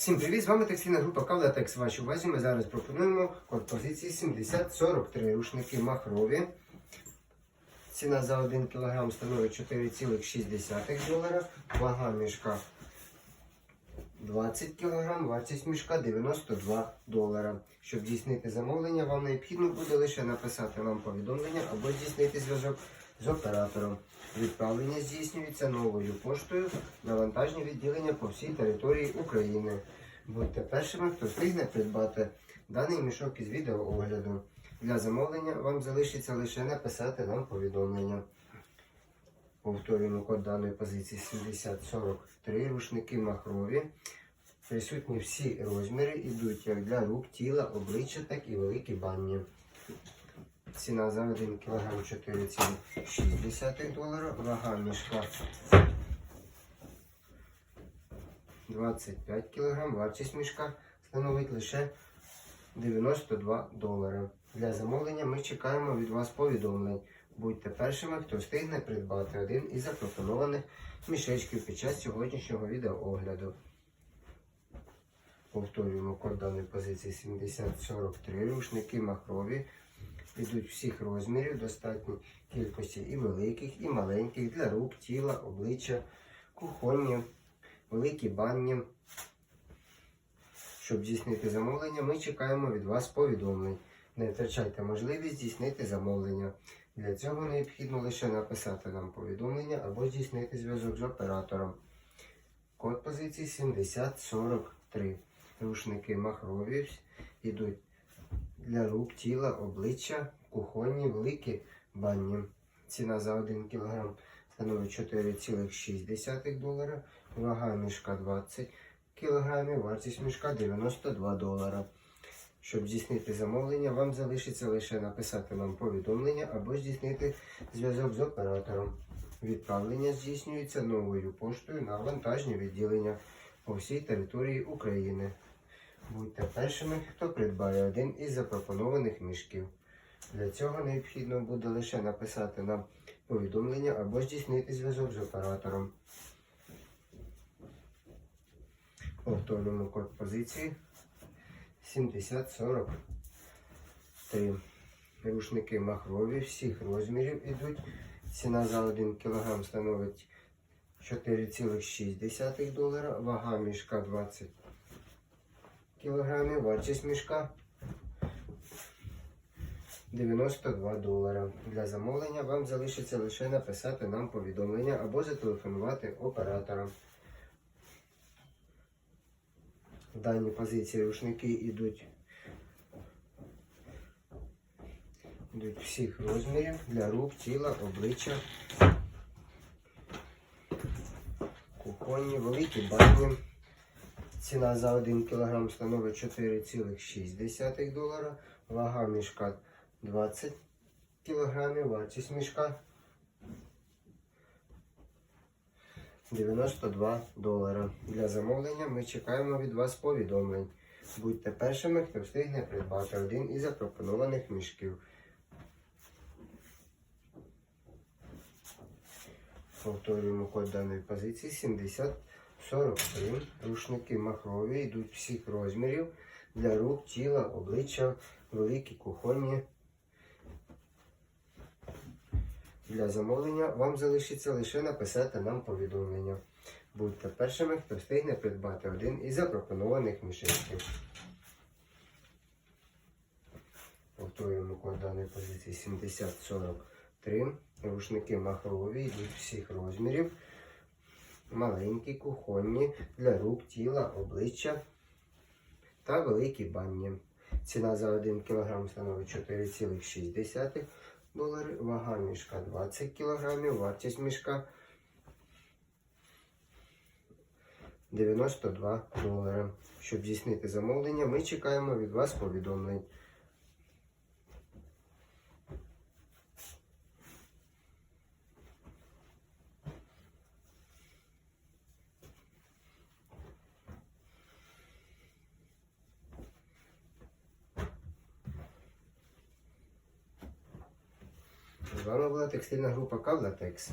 Всім привіт! З вами текстильна група Кавлатекс. Вашій увазі ми зараз пропонуємо код позиції 7043 рушники махрові. Ціна за 1 кг становить 4,6 долара. Вага мішка 20 кг, вартість мішка 92 долара. Щоб здійснити замовлення, вам необхідно буде лише написати нам повідомлення або здійснити зв'язок з оператором. Відправлення здійснюється новою поштою на вантажні відділення по всій території України. Будьте першими, хто встигне придбати даний мішок із відеоогляду. Для замовлення вам залишиться лише написати нам повідомлення. Повторюємо код даної позиції 7043 рушники махрові. Присутні всі розміри йдуть як для рук, тіла, обличчя, так і великі банні. Ціна за 1 кг 4,6 долара. Вага мішка 25 кг. Вартість мішка становить лише 92 долари. Для замовлення ми чекаємо від вас повідомлень. Будьте першими, хто встигне придбати один із запропонованих мішечків під час сьогоднішнього відеоогляду. Повторюємо код даної позиції 7043 рушники махрові. Йдуть всіх розмірів, достатньо кількості і великих, і маленьких для рук, тіла, обличчя, кухонні, великі банні. Щоб здійснити замовлення, ми чекаємо від вас повідомлень. Не втрачайте можливість здійснити замовлення. Для цього необхідно лише написати нам повідомлення або здійснити зв'язок з оператором. Код позиції 7043. Рушники махрові йдуть для рук, тіла, обличчя, кухонні, великі банні. Ціна за 1 кг становить 4,6 долара. Вага мішка 20 кг, вартість мішка 92 долара. Щоб здійснити замовлення, вам залишиться лише написати нам повідомлення або здійснити зв'язок з оператором. Відправлення здійснюється новою поштою на вантажні відділення по всій території України. Будьте першими, хто придбає один із запропонованих мішків. Для цього необхідно буде лише написати нам повідомлення або здійснити зв'язок з оператором. Повторюємо код позиції 7043. Рушники махрові всіх розмірів ідуть. Ціна за 1 кг становить 4,6 долара. Вага мішка 20 кг. Вартість мішка 92 долара. Для замовлення вам залишиться лише написати нам повідомлення або зателефонувати операторам. В даній позиції рушники йдуть, йдуть всіх розмірів для рук, тіла, обличчя, кухонні, великі бані. Ціна за 1 кг становить 4,6 долара. Вага мішка 20 кг, вартість мішка 92 долара. Для замовлення ми чекаємо від вас повідомлень. Будьте першими, хто встигне придбати один із запропонованих мішків. Повторюємо код даної позиції 7043. Рушники махрові йдуть всіх розмірів для рук, тіла, обличчя, великі кухонні. Для замовлення вам залишиться лише написати нам повідомлення. Будьте першими, хто встигне придбати один із запропонованих мішечків. Повторюємо код даної позиції 7043. Рушники махрові йдуть всіх розмірів. Маленькі, кухонні, для рук, тіла, обличчя та великі банні. Ціна за 1 кг становить 4,6 долари, вага мішка 20 кг, вартість мішка 92 долари. Щоб здійснити замовлення, ми чекаємо від вас повідомлень. Була текстильна група Кавлатекс.